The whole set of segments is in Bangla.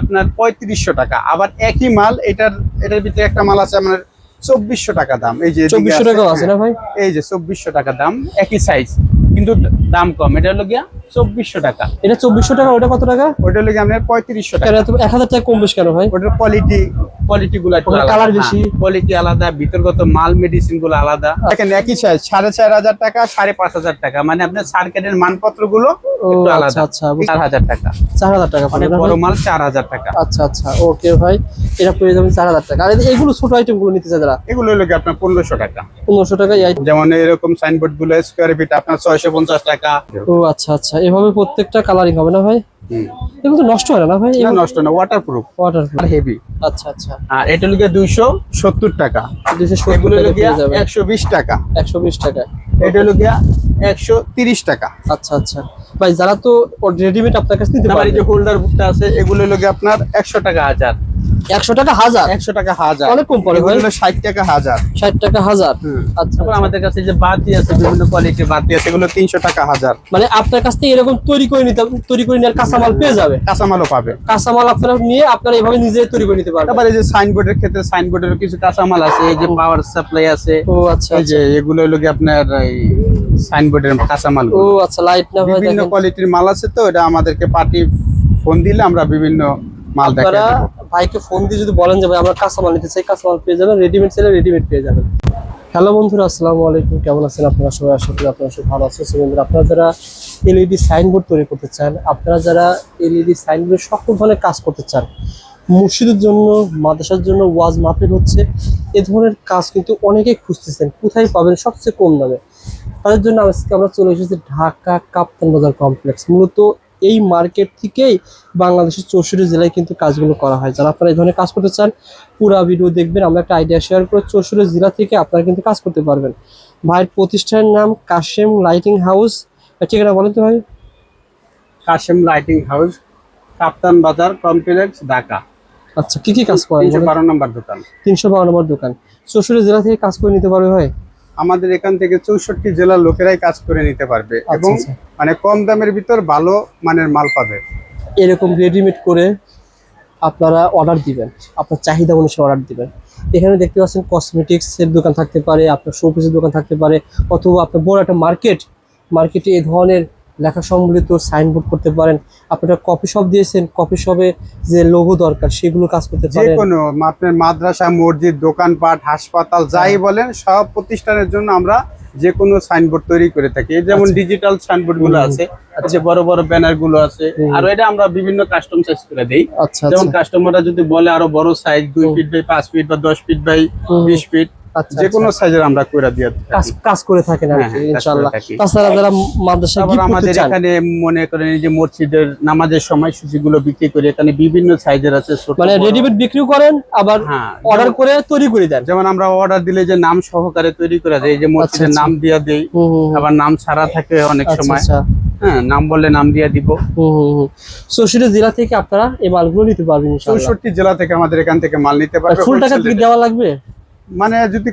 আপনার পঁয়ত্রিশশো টাকা। আবার একই মাল এটার এটার ভিতরে একটা মাল আছে আপনার চব্বিশশো টাকা দাম। এই যে চব্বিশশো টাকা আছে না ভাই? এই যে চব্বিশশো টাকা দাম একই সাইজ কিন্তু দাম কম। এটা হলো গিয়া চব্বিশশো টাকা। এটা চব্বিশশো টাকা ওটা কত টাকা? ওটা হলো গিয়া আপনার পঁয়ত্রিশশো টাকা। এক হাজার টাকা কম বেশ কেন ভাই? ওটার কোয়ালিটি কোয়ালিটি গুলো colour বেশি। কোয়ালিটি আলাদা ভিতরগত মাল মেডিসিনগুলো আলাদা। দেখেন একই সাইজ সাড়ে চার হাজার টাকা সাড়ে পাঁচ হাজার টাকা। মানে আপনার সার্কেটের মানপত্রগুলো আচ্ছা আলাদা। আচ্ছা চার হাজার টাকা। চার হাজার টাকা পড়বে বড় মাল চার হাজার টাকা। আচ্ছা আচ্ছা ওকে ভাই। এটা পেয়ে যাবেন চার হাজার টাকা। আর এইগুলো ছোট আইটেমগুলো নিতে চাই যারা? এগুলো গিয়ে আপনার পনেরোশো টাকা। পনেরোশো টাকা যেমন এরকম সাইনবোর্ডগুলো স্কোয়ার ফিট আপনার ছয়শো পঞ্চাশ টাকা। ও আচ্ছা আচ্ছা। এভাবে প্রত্যেকটা কালারিং হবে না ভাই? এগুলো তো নষ্ট হয় না ভাই? নষ্ট না ওয়াটার প্রুফ ওয়াটার আর হেভি আচ্ছা আচ্ছা। আর এটা দুইশো সত্তর টাকা। দুইশো সত্তর এগুলো হলো টাকা পেয়ে একশো বিশ টাকা। একশো বিশ টাকা। এটা একশো তিরিশ টাকা। আচ্ছা আচ্ছা। ভাই যারা তো রেডিমেড আপনার কাছে নিতে পারে এই যে হোল্ডার বুকটা আছে এগুলো হলো গিয়ে আপনার একশো টাকা হাজার। একশো টাকা হাজার। একশো টাকা হাজার। অনেক কম পড়ে ষাট টাকা হাজার। ষাট টাকা হাজার। আচ্ছা। তারপর আমাদের কাছে যে বাতি আছে বিভিন্ন কোয়ালিটির বাতি আছে এগুলো তিনশো টাকা হাজার। মানে আপনার কাছ থেকে এরকম তৈরি করে নিতে তৈরি করে নেওয়ার কাঁচামাল পেয়ে যাবে। কাঁচামালও পাবে। কাঁচামাল আপনারা নিয়ে আপনারা এভাবে নিজে তৈরি করে নিতে পারবেন। তারপর এই যে সাইনবোর্ডের ক্ষেত্রে সাইনবোর্ডের কিছু কাঁচামাল আছে এই যে পাওয়ার সাপ্লাই আছে। ও আচ্ছা এই যে এগুলো হলো কি আপনার এই সাইনবোর্ডের কাঁচামাল। ও আচ্ছা লাইট না বিভিন্ন কোয়ালিটির মাল আছে তো এটা আমাদেরকে পার্টি ফোন দিলে আমরা বিভিন্ন মাল আপনারা ভাইকে ফোন দিয়ে যদি বলেন যে, ভাই, আমরা কাঁচামাল নিতে চাই, কাঁচামাল পেয়ে যাবেন রেডিমেড চাইলে রেডিমেড পেয়ে যাবেন। হ্যালো বন্ধুরা, আসসালামু আলাইকুম। কেমন আছেন আপনারা সবাই? আশা করি আপনারা সবাই ভালো আছেন। বন্ধুরা, আপনারা যারা এলইডি সাইনবোর্ড তৈরি করতে চান, আপনারা যারা এলইডি সাইনবোর্ডের সকল ধরনের কাজ করতে চান, মসজিদের জন্য, মাদ্রাসার জন্য, ওয়াজ মাপের হচ্ছে, এ ধরনের কাজ কিন্তু অনেকেই খুঁজতেছেন, কোথায় পাবেন, সবচেয়ে কম দামে। তাদের জন্য আজকে আমরা চলে এসেছি ঢাকা কাপ্তান বাজার কমপ্লেক্স। মূলত এই মার্কেট থেকেই বাংলাদেশের চৌষট্টি জেলায় কিন্তু কাজগুলো করা হয়। যারা আপনারা এই ধরনের কাজ করতে চান পুরা ভিডিও দেখবেন আমরা একটা আইডিয়া শেয়ার করে চৌষট্টি জেলা থেকে আপনারা কিন্তু কাজ করতে পারবেন। ভাইয়ের প্রতিষ্ঠানের নাম কাশেম লাইটিং হাউস। ঠিকানা বলেন তো ভাই। কাশেম লাইটিং হাউস কাপ্তান বাজার কমপ্লেক্স ঢাকা। আচ্ছা কি কি কাজ করেন? তিনশো বারো নম্বর দোকান। তিনশো বারো নম্বর দোকান। চৌষট্টি জেলা থেকে কাজ করে নিতে পারবে ভাই? আমাদের এখান থেকে চৌষট্টি জেলার লোকেরাই কাজ করে নিতে পারবে আচ্ছা, এবং আচ্ছা। মানে কম দামের ভিতর ভালো মানের মাল পাবে। এরকম রেডিমেড করে আপনারা অর্ডার দিবেন। আপনার চাহিদা অনুসারে অর্ডার দিবেন। এখানে দেখতে পাচ্ছেন কসমেটিক্সের দোকান থাকতে পারে আপনার শোপিসের দোকান থাকতে পারে অথবা আপনার বড় একটা মার্কেট মার্কেটে এই ধরনের লেখা সম্বলিত সাইনবোর্ড করতে পারেন। আপনারা কপি শপ দিয়েছেন কপি শপে যে লোগো দরকার সেগুলো কাজ করতে পারেন। যে কোনো আপনার মাদ্রাসা মসজিদ দোকানপাট হাসপাতাল যাই হ্যাঁ। বলেন সব প্রতিষ্ঠানের জন্য আমরা যে কোনো সাইনবোর্ড তৈরি করে থাকি। এই যেমন আচ্ছা। ডিজিটাল সাইনবোর্ডগুলো আছে যে বড় বড় ব্যানারগুলো আছে আর এটা আমরা বিভিন্ন কাস্টম সাইজ করে দেই। আচ্ছা যেমন আচ্ছা। কাস্টমাররা যদি বলে আরও বড় সাইজ দুই ফিট বাই পাঁচ ফিট বা দশ ফিট বাই। বিশ ফিট আচ্ছা যে কোনো সাইজের আমরা করে দিয়ে কাজ কাজ করে থাকেন হ্যাঁ, হ্যাঁ, ইনশাআল্লাহ তাছাড়া যারা মাদ্রাসা গিফট আমাদের এখানে মনে করেন যে মসজিদের নামাজের সময়সূচি গুলো বিক্রি করি এখানে বিভিন্ন সাইজের আছে মানে রেডিমেড বিক্রিও করেন আবার হ্যাঁ অর্ডার করে তৈরি করে দেন। যেমন আমরা অর্ডার দিলে যে নাম সহকারে তৈরি করা এই যে মসজিদের আচ্ছা। নাম দিয়া দেই। আবার নাম ছাড়া থাকে অনেক আচ্ছা সময়। আচ্ছা। হ্যাঁ নাম বললে নাম দিয়ে দিব। চৌষট্টি জেলা থেকে আপনারা এই মালগুলো নিতে পারবেন চৌষট্টি জেলা থেকে আমাদের এখান থেকে মাল নিতে পারবে। ফুল টাকা। দেওয়া লাগবে? মানে যদি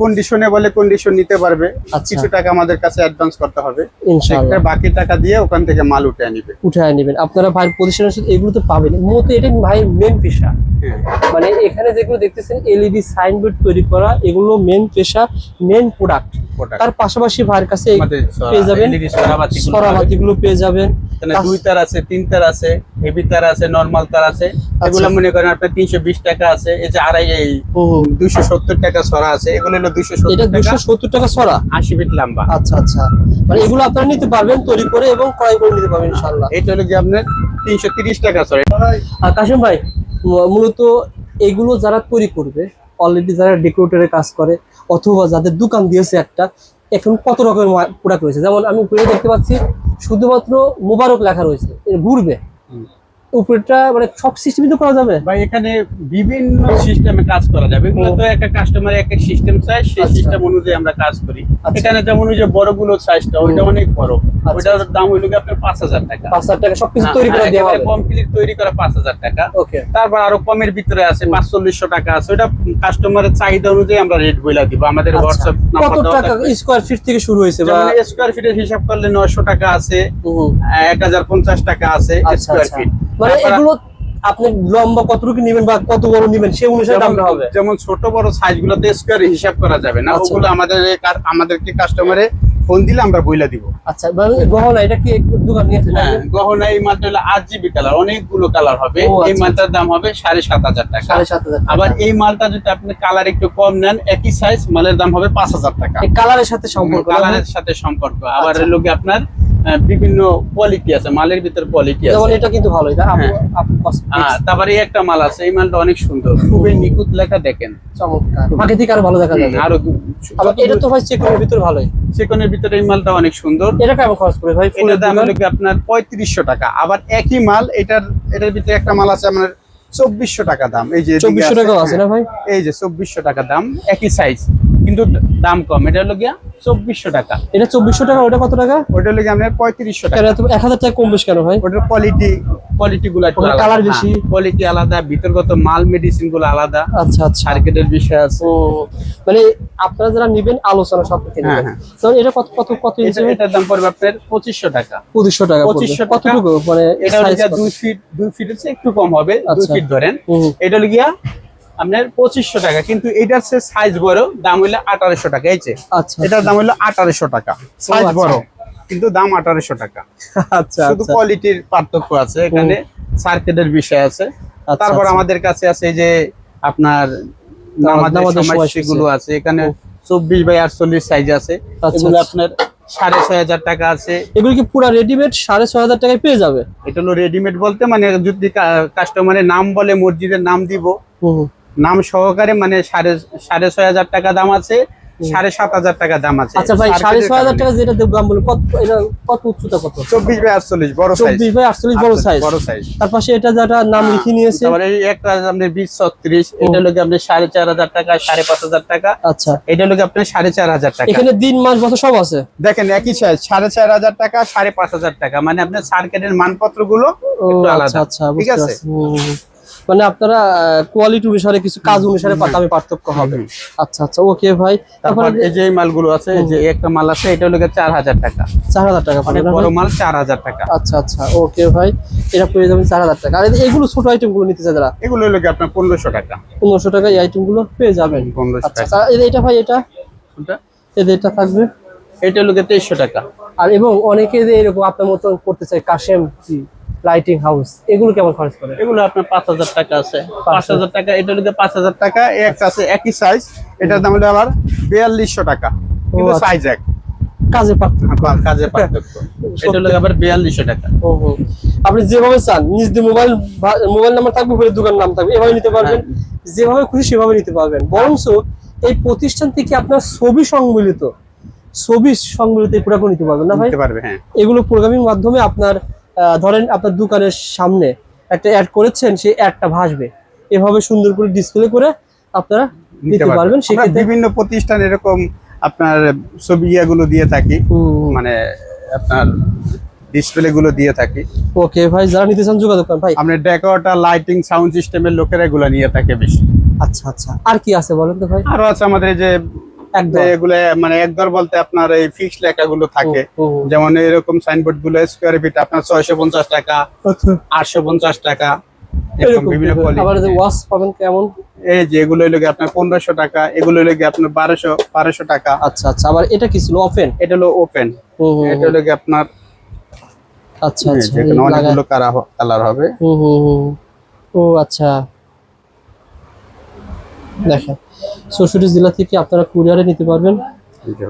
কন্ডিশনে বলে কন্ডিশন নিতে পারবে আচ্ছা। কিছু টাকা আমাদের কাছে অ্যাডভান্স করতে হবে। ইনশাআল্লাহ। সেক্ষেত্রে বাকি টাকা দিয়ে ওখান থেকে মাল উঠে নিবে। উঠে নেবেন। আপনারা ভাই প্রতিষ্ঠানের সাথে এগুলো তো পাবেন। মূলত এটা ভাই মেন পেশা। মানে এখানে যেগুলো দেখতেছেন এলইডি সাইনবোর্ড তৈরি করা এগুলো মেন পেশা মেন প্রোডাক্ট তার পাশাপাশি ভাইয়ের কাছে পেয়ে যাবেন সরাবাতিগুলো পেয়ে যাবেন। দুই তার আছে তিন তার আছে হেভি তার আছে নরমাল তার আছে। আচ্ছা। এগুলো মনে করেন আপনার তিনশো বিশ টাকা আছে এই যে আড়াই এই। দুইশো সত্তর টাকা সরা আছে এগুলো হলো দুইশো এটা দুশো সত্তর টাকা সরা আশি ফিট লম্বা। আচ্ছা আচ্ছা। মানে এগুলো আপনারা নিতে পারবেন তৈরি করে এবং ক্রয় করে নিতে পারবেন ইনশাআল্লাহ। এটা হলো কি আপনার তিনশো তিরিশ টাকা সরা আর কাশিম ভাই মূলত এগুলো যারা তৈরি করবে অলরেডি যারা ডেকোরেটরের কাজ করে অথবা যাদের দোকান দিয়েছে একটা এখন কত রকমের প্রোডাক্ট রয়েছে যেমন আমি উপরে দেখতে পাচ্ছি, শুধুমাত্র মোবারক লেখা রয়েছে ঘুরবে। উপরেটা মানে সব সিস্টেমই তো করা যাবে? ভাই এখানে বিভিন্ন সিস্টেমে কাজ করা যাবে। এগুলো তো একটা কাস্টমার সিস্টেম চাই সেই আচ্ছা। সিস্টেম অনুযায়ী আমরা কাজ করি। আচ্ছা। এখানে যেমন ওই যে সাইজটা ওইটা অনেক বড়। আচ্ছা। ওইটার দাম হইল কি আপনার পাঁচ হাজার টাকা। পাঁচ হাজার টাকা সবকিছু তৈরি করে দেওয়া হবে। কমপ্লিট তৈরি করা পাঁচ হাজার টাকা। ওকে। তারপর আরও কমের ভিতরে আছে পাঁচচল্লিশশো টাকা আছে। ওটা কাস্টমারের চাহিদা অনুযায়ী আমরা রেট বইলা দিব। আমাদের হোয়াটসঅ্যাপ আচ্ছা। কত টাকা স্কোয়ার ফিট থেকে শুরু হয়েছে বা স্কোয়ার ফিটের হিসাব করলে নয়শো টাকা আছে। এক হাজার পঞ্চাশ টাকা আছে আচ্ছা স্কোয়ার আচ্ছা। ফিট মানে এগুলো আপনি লম্বা কতটুকু নেবেন বা কত বড় নেবেন সেই অনুসারে দামটা হবে। যেমন ছোট বড় সাইজ গুলোতে স্কোয়ার হিসাব করা যাবে না আচ্ছা। ওগুলো আমাদের আমাদেরকে কাস্টমারে ফোন দিলে আমরা বইলা দিব। আচ্ছা মানে গহনা এটা কি দোকান হ্যাঁ গহনা এই মালটা হলো আট জিবি কালার অনেকগুলো কালার হবে। এই আচ্ছা, মালটার দাম হবে সাড়ে সাত হাজার টাকা। সাড়ে সাত হাজার আবার এই মালটা যদি আপনি কালার একটু কম নেন একই সাইজ মালের দাম হবে পাঁচ হাজার টাকা। কালারের সাথে সম্পর্ক? কালারের সাথে সম্পর্ক। আবার আচ্ছা। লোকে আপনার বিভিন্ন কোয়ালিটি আছে মালের ভিতর কোয়ালিটি যেমন আছে। এটা কিন্তু ভালো এটা আপু হ্যাঁ। হ্যাঁ, তারপরে এই একটা মাল আছে এই মালটা অনেক সুন্দর খুবই নিখুঁত লেখা দেখেন। চমৎকার। থেকে আরও ভালো দেখা যাবে। আরও এটা তো ভাই চেকের ভিতর ভালোই। সেকনের ভিতরে এই মালটা অনেক সুন্দর। এটা কেমন খরচ পড়ে ভাই? ফুলের দাম হলো আপনার পঁয়ত্রিশশো টাকা। আবার একই মাল এটার এটার ভিতরে একটা মাল আছে আপনার চব্বিশশো টাকা দাম। এই যে চব্বিশশো টাকাও আছে না ভাই? এই যে চব্বিশশো টাকা দাম একই সাইজ কিন্তু দাম কম। এটা হলো গিয়া চব্বিশশো টাকা। এটা চব্বিশশো টাকা ওটা কত টাকা? ওটা হলো গিয়ে আপনার পঁয়ত্রিশশো টাকা। এক হাজার টাকা কম বেশ কেন ভাই? ওটার কোয়ালিটি কোয়ালিটি গুলো colour বেশি। কোয়ালিটি আলাদা ভিতরগত মাল মেডিসিনগুলো আলাদা। আচ্ছা আচ্ছা। সার্কিটের বিষয় আছে। ও মানে আপনারা যারা নেবেন আলোচনা সব থেকে হ্যাঁ, নেবেন হ্যাঁ। তো এটা কত কত কত ইঞ্চি এটার দাম পড়বে আপনার পঁচিশশো টাকা। পঁচিশশো টাকা পড়বে। 2500 টাকা। কতটুকু? মানে এটা হলো size গিয়া কত? দুই ফিট দুই ফিটের চেয়ে একটু কম হবে দুই আচ্ছা। ফিট ধরেন। এটা হলো গিয়া আপনার পঁচিশশো টাকা কিন্তু এটার সে সাইজ বড় দাম হইল আঠারোশো টাকা এই যে। আচ্ছা। এটার দাম হইল আঠারোশো টাকা সাইজ আচ্ছা। বড় কিন্তু দাম আঠারোশো টাকা। আচ্ছা শুধু আচ্ছা। কোয়ালিটির পার্থক্য আছে এখানে সার্কেটের বিষয় আছে। আচ্ছা, তারপর আচ্ছা। আমাদের কাছে আছে যে আপনার আছে এখানে চব্বিশ বাই আটচল্লিশ সাইজ আছে। আচ্ছা, এগুলো আচ্ছা। আপনার সাড়ে ছয় হাজার টাকা আছে। এগুলো কি পুরো রেডিমেড সাড়ে ছয় হাজার টাকায় পেয়ে যাবে? এটা হলো রেডিমেড বলতে মানে যদি কাস্টমারের নাম বলে মসজিদের নাম দিব নাম সহকারে মানে সাড়ে সাড়ে ছয় হাজার টাকা দাম আছে সাড়ে সাত হাজার টাকা দাম আছে। আচ্ছা ভাই সাড়ে ছয় হাজার টাকা যেটা দাম বলুন কত এটা কত উচ্চতা কত? চব্বিশ বাই আটচল্লিশ বড় সাইজ চব্বিশ বাই আটচল্লিশ বড় সাইজ বড় সাইজ তার পাশে এটা যেটা নাম লিখে নিয়েছে? একটা আছে আপনার বিশ ছত্রিশ এটা লোক সাড়ে চার হাজার টাকা সাড়ে পাঁচ হাজার টাকা। আচ্ছা। এটা লোক আপনার সাড়ে চার হাজার টাকা। এখানে দিন মাস বছর সব আছে? দেখেন একই সাইজ সাড়ে চার হাজার টাকা সাড়ে পাঁচ হাজার টাকা। মানে আপনার সার্কেটের মানপত্রগুলো আচ্ছা আলাদা। আচ্ছা ঠিক আছে? মানে আপনারা কোয়ালিটি অনুসারে কিছু কাজ অনুসারে দামে পার্থক্য হবে। আচ্ছা আচ্ছা ওকে ভাই। তারপর এই যে মালগুলো আছে যে একটা মাল আছে এটা হলো চার হাজার টাকা। চার হাজার টাকা মানে বড় মাল চার হাজার টাকা। আচ্ছা আচ্ছা ওকে ভাই। এটা পেয়ে যাবেন চার হাজার টাকা। আর এগুলো ছোট আইটেমগুলো নিতে চাই যারা? এগুলো হলো আপনার পনেরোশো টাকা। পনেরোশো টাকা এই আইটেমগুলো পেয়ে যাবেন। পনেরোশো আচ্ছা টাকা। এই- এটা ভাই এটা? কোনটা? এই এটা থাকবে? এটা হলো তেইশশো টাকা। আর এবং অনেকে যে এরকম আপনার মতো করতে চায় কাশেম লাইটিং হাউস এগুলো কেমন খরচ করে? এগুলো আপনার পাঁচ হাজার টাকা আছে। পাঁচ হাজার টাকা এটা হলো পাঁচ হাজার টাকা একটা আছে একই সাইজ এটার দাম হলো আবার বিয়াল্লিশশো টাকা। কিন্তু আচ্ছা। সাইজ এক। কাজে পার্থক্য পার্থক্য এটা হলো আবার বিয়াল্লিশশো টাকা। আপনি যেভাবে চান নিজ দিয়ে মোবাইল মোবাইল নাম্বার থাকবে উপরে দোকান নাম থাকবে এভাবে নিতে পারবেন। যেভাবে খুশি সেভাবে নিতে পারবেন। বরঞ্চ এই প্রতিষ্ঠান থেকে আপনার ছবি ছবি সংমিলিত এই প্রোডাক্ট নিতে পারবেন না ভাই? হ্যাঁ। এগুলো প্রোগ্রামিং মাধ্যমে আপনার ধরেন আপনার দোকানের সামনে একটা অ্যাড করেছেন সেই অ্যাডটা ভাসবে। এভাবে সুন্দর করে ডিসপ্লে করে আপনারা নিতে পারবেন। সেক্ষেত্রে বিভিন্ন প্রতিষ্ঠান এরকম আপনার ছবি ইয়েগুলো দিয়ে থাকি। মানে আপনার ডিসপ্লে গুলো দিয়ে থাকি। ওকে ভাই যারা নিতে চান যোগাযোগ করেন ভাই। লাইটিং সাউন্ড সিস্টেমের লোকেরা এগুলো নিয়ে থাকে বেশি। আচ্ছা আচ্ছা। আর কি আছে বলেন তো ভাই? আরও আছে আমাদের যে এগুলো মানে একদর বলতে আপনার এই ফিক্স লেখাগুলো থাকে। যেমন এরকম সাইনবোর্ডগুলো স্কোয়ার ফিট আপনার ছয়শো পঞ্চাশ টাকা আচ্ছা। আটশো পঞ্চাশ টাকা পনেরোশো টাকা এগুলো আপনার বারোশো বারোশো টাকা। আচ্ছা আচ্ছা। আবার এটা কি ছিল ওপেন এটা হলো ওপেন এটা হলো আপনার আচ্ছা আচ্ছা অনেকগুলো কালার হবে। ও আচ্ছা। দেখেন। চৌষট্টি জেলা থেকে আপনারা কুরিয়ারে নিতে পারবেন।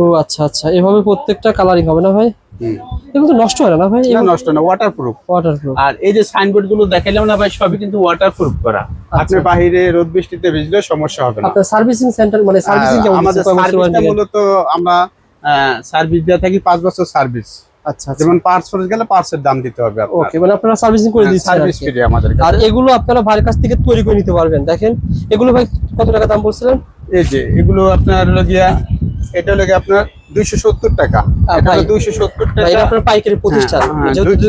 ও আচ্ছা আচ্ছা। এভাবে প্রত্যেকটা কালারিং হবে না ভাই? এগুলো নষ্ট হয় না ভাই? নষ্ট না ওয়াটারপ্রুফ ওয়াটারপ্রুফ আর এই যে সাইনবোর্ডগুলো না ভাই সবই কিন্তু ওয়াটারপ্রুফ করা। আচ্ছা। বাহিরে রোদ বৃষ্টিতে সমস্যা হবে না। আপনার সার্ভিসিং সেন্টার মানে সার্ভিসিং আর কেমন আমাদের দিচ্ছে? কয় বছর সার্ভিসটা মূলত আমরা সার্ভিস দিয়ে থাকি বছর সার্ভিস আচ্ছা আচ্ছা। যেমন পার্টস ফোর্স গেলে দাম দিতে হবে ওকে মানে আপনারা সার্ভিসিং করে দিচ্ছেন সার্ভিস ফ্রি আমাদের আর এগুলো আপনারা ভাইয়ের কাছ থেকে তৈরি করে নিতে পারবেন। দেখেন এগুলো ভাই কত টাকা দাম বলছিলেন? এই যে এগুলো আপনার হলো গিয়া এটা হলো গিয়া আপনার দুইশো সত্তর টাকা। দুইশো সত্তর টাকা। আপনার পাইকারি প্রতিষ্ঠান।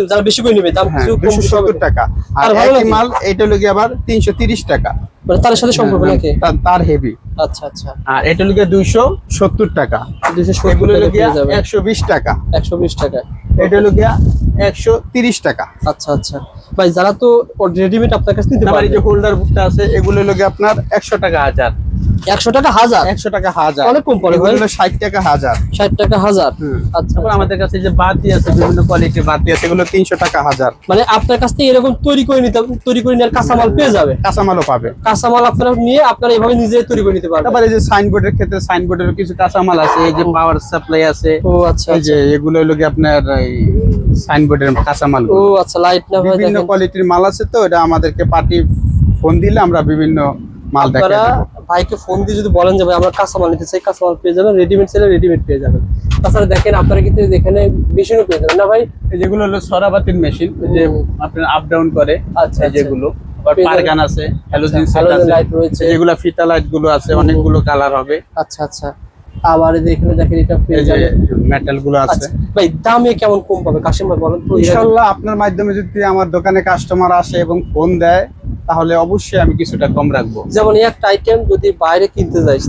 যারা বেশি করে নেবে দাম দুইশো সত্তর টাকা। আর একই মাল এটা হলো গিয়া আবার তিনশো তিরিশ টাকা। তার সাথে সম্পর্ক নাকি? তার- হেভি আচ্ছা আচ্ছা। আর এটা দুইশো সত্তর টাকা। সত্তর যাবেন। একশো বিশ টাকা। একশো বিশ টাকা। এটা একশো তিরিশ টাকা। আচ্ছা আচ্ছা। ভাই যারা তো রেডিমেড আপনার কাছে নিতে যে হোল্ডার বুকটা আছে এগুলো আপনার একশো টাকা হাজার। একশো টাকা হাজার। একশো টাকা হাজার। অনেক কম পড়ে ভাই। এগুলো ষাট টাকা হাজার। ষাট টাকা হাজার। আচ্ছা তারপর আচ্ছা। আমাদের কাছে যে বাতি আছে বিভিন্ন কোয়ালিটির বাতি আছে এগুলো তিনশো টাকা হাজার। মানে আপনার কাছ থেকে এরকম তৈরি করে নিতে তৈরি করে নেওয়ার কাঁচামাল পেয়ে যাবে? কাঁচামালও পাবে। কাঁচামাল আপনারা নিয়ে আপনারা এভাবে নিজে তৈরি করে নিতে পারবেন। তারপরে এই যে সাইনবোর্ডের ক্ষেত্রে সাইনবোর্ডের কিছু কাঁচামাল আছে এই যে পাওয়ার সাপ্লাই আছে। ও আচ্ছা এই যে এগুলো হলো কি আপনার এই সাইনবোর্ডের কাঁচামাল ও আচ্ছা লাইট না বিভিন্ন কোয়ালিটির মাল আছে তো এটা আমাদেরকে পার্টি ফোন দিলে আমরা বিভিন্ন মাল দেখাই ভাইকে ফোন দিয়ে যদি বলেন যে ভাই আমরা কাঁচামাল নিতে চাই কাঁচামাল পেয়ে যাবেন রেডিমেড চাইলে রেডিমেড পেয়ে যাবেন। তাছাড়া দেখেন আপনারা কিন্তু এখানে মেশিনও পেয়ে যাবেন। না ভাই? যেগুলো হলো সরাবাতির মেশিন যে আপনার আপ ডাউন করে আচ্ছা, যেগুলো পারগান আছে হ্যালোজেন সেট আছে। রয়েছে। যেগুলো ফিতা লাইটগুলো আছে অনেকগুলো কালার হবে। আচ্ছা আচ্ছা। আবার এখানে দেখেন এটা পেয়ে যাবে মেটালগুলো আছে। আচ্ছা ভাই দামে কেমন কম পাবে? কাশিম ভাই বলেন তো ইনশাআল্লাহ আপনার মাধ্যমে যদি আমার দোকানে কাস্টমার আসে এবং ফোন দেয় তাহলে অবশ্যই আমি কিছুটা কম রাখব। যেমন একটা আইটেম যদি বাইরে কিনতে যাই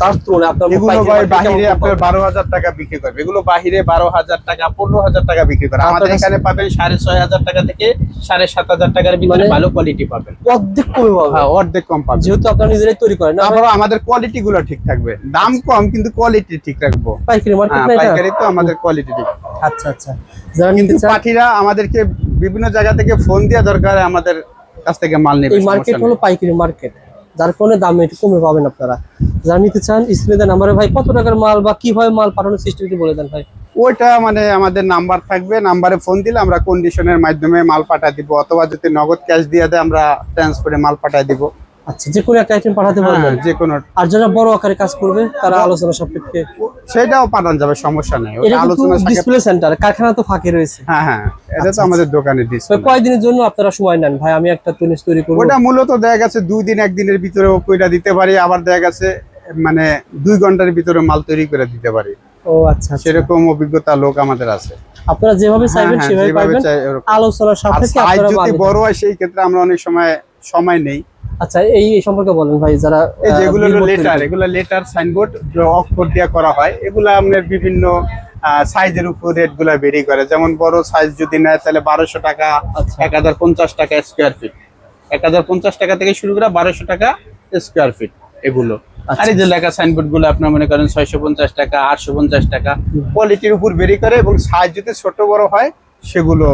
তার তুলনায় আপনার এগুলো ভাই বাহিরে আপনার বারো হাজার টাকা বিক্রি করবে এগুলো বাহিরে বারো হাজার টাকা পনেরো হাজার টাকা বিক্রি করে। আমাদের এখানে পাবেন সাড়ে ছয় হাজার টাকা থেকে সাড়ে সাত হাজার টাকার ভিতরে মানে- ভালো কোয়ালিটি পাবেন। অর্ধেক কমে পাবে হ্যাঁ অর্ধেক কম পাবেন। যেহেতু আপনারা নিজেরাই তৈরি করেন আমাদের কোয়ালিটি গুলো ঠিক থাকবে। দাম কম কিন্তু কোয়ালিটি ঠিক রাখব। পাইকারি মার্কেট হ্যাঁ? পাইকারি তো আমাদের কোয়ালিটি ঠিক। আচ্ছা আচ্ছা। যারা কিন্তু নিতে পাঠিরা আমাদেরকে বিভিন্ন জায়গা থেকে ফোন দেওয়া দরকার আমাদের কাছ থেকে মাল নেবে এই মার্কেট হলো পাইকারি মার্কেট যার কারণে দাম একটু কমে পাবেন আপনারা। যারা নিতে চান, স্ক্রিনে নাম্বারে ভাই, কত টাকার মাল বা কীভাবে মাল পাঠানোর সিস্টেমটি বলে দেন ভাই। ওইটা মানে আমাদের নাম্বার থাকবে নাম্বারে ফোন দিলে আমরা কন্ডিশনের মাধ্যমে মাল পাঠিয়ে দিব, অথবা যদি নগদ ক্যাশ দিয়ে দেয়, আমরা ট্রান্সফারে মাল পাঠায় দিব। আচ্ছা যে কোনো একটা আইটেম পাঠাতে পারবেন। হ্যাঁ, যে কোনো আর যারা বড় আকারে কাজ করবে তারা আলোচনা সাপেক্ষে সেটাও পাঠানো যাবে সমস্যা নেই। ওটা আলোচনা ডিসপ্লে সেন্টার কারখানা তো ফাঁকে রয়েছে। হ্যাঁ হ্যাঁ এটা তো আমাদের দোকানে দিস তো কয়দিনের জন্য আপনারা সময় নেন? ভাই আমি একটা জিনিস তৈরি করব। ওটা মূলত দেখা গেছে দুই দিন একদিনের ভিতরে কইটা দিতে পারি আবার দেখা গেছে মানে দুই ঘণ্টার ভিতরে মাল তৈরি করে দিতে পারি। ও আচ্ছা আচ্ছা। সেরকম অভিজ্ঞতা লোক আমাদের আছে। আপনারা যেভাবে হ্যাঁ, চাইবেন হ্যাঁ, সেভাবে। আলোচনার আর সাপেক্ষে আপনারা যদি বড় হয় সেই ক্ষেত্রে আমরা অনেক সময় সময় নেই। আচ্ছা এই সম্পর্কে বলেন ভাই যারা এই যেগুলো লেটার এগুলো লেটার সাইনবোর্ড অক্ষর দিয়ে করা হয়। এগুলো আপনার বিভিন্ন সাইজের উপর রেটগুলা বেরি করে। যেমন বড় সাইজ যদি নেয় তাহলে বারোশো টাকা আচ্ছা। এক হাজার পঞ্চাশ টাকা স্কোয়ার ফিট এক হাজার পঞ্চাশ টাকা থেকে শুরু করে বারোশো টাকা স্কোয়ার ফিট এগুলো। আচ্ছা। আর এই যে লেখা সাইনবোর্ডগুলো আপনার মনে করেন ছয়শো পঞ্চাশ টাকা আটশো পঞ্চাশ টাকা কোয়ালিটির উপর বেরি করে এবং সাইজ যদি ছোট বড় হয় সেগুলো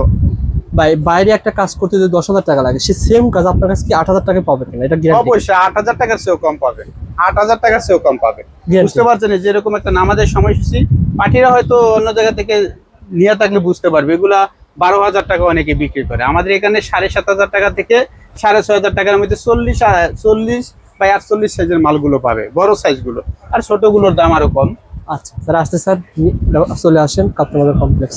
ভাই বাইরে একটা কাজ করতে যদি দশ হাজার টাকা লাগে সে সেম কাজ আপনার কাছে কি আট হাজার টাকায় পাবে কিনা? এটা গ্যারান্টি অবশ্যই আট হাজার টাকার চেয়েও কম পাবে। আট হাজার টাকার চেয়েও কম পাবে। বুঝতে পারছেন যেরকম একটা নামাজের সময়সূচি পার্টিরা হয়তো অন্য জায়গা থেকে নিয়ে থাকলে বুঝতে পারবে। এগুলা বারো হাজার টাকা অনেকে বিক্রি করে। আমাদের এখানে সাড়ে সাত হাজার টাকা থেকে সাড়ে ছয় হাজার টাকার মধ্যে চল্লিশ চল্লিশ বা আটচল্লিশ সাইজের মালগুলো পাবে বড় সাইজগুলো। আর ছোটগুলোর দাম আরও কম। আচ্ছা যারা আসতে স্যার চলে আসেন কাপ্তানগর কমপ্লেক্স